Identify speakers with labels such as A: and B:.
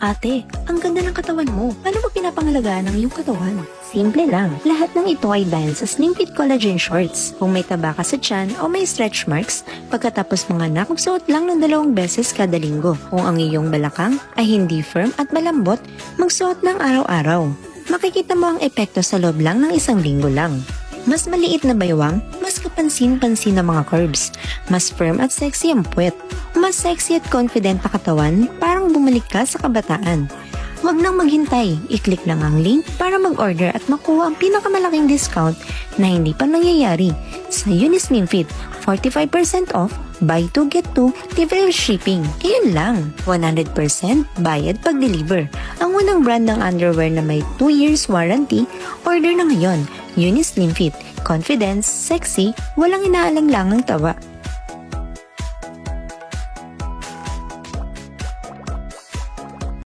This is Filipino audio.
A: Ate, ang ganda ng katawan mo. Paano mo pinapangalagaan ang iyong katawan? Simple lang. Lahat ng ito ay dahil sa Slim Fit Collagen Shorts. Kung may taba ka sa tiyan o may stretch marks, pagkatapos mga anak, magsuot lang ng dalawang beses kada linggo. Kung ang iyong balakang ay hindi firm at malambot, magsuot ng araw-araw. Makikita mo ang epekto sa loob lang ng isang linggo lang. Mas maliit na baywang, mas kapansin-pansin na mga curves. Mas firm at sexy ang puwet. Mas sexy at confident na katawan, parang bumalik ka sa kabataan. Huwag nang maghintay, i-click lang ang link para mag-order at makuha ang pinakamalaking discount na hindi pa nangyayari sa Unislim Fit. 45% off, buy 2 get 2, libre shipping. Ayun lang, 100% bayad pag-deliver. Ang unang brand ng underwear na may 2 years warranty, order na ngayon. Unislim Fit. Confidence, sexy, walang inaalang-langang tawa.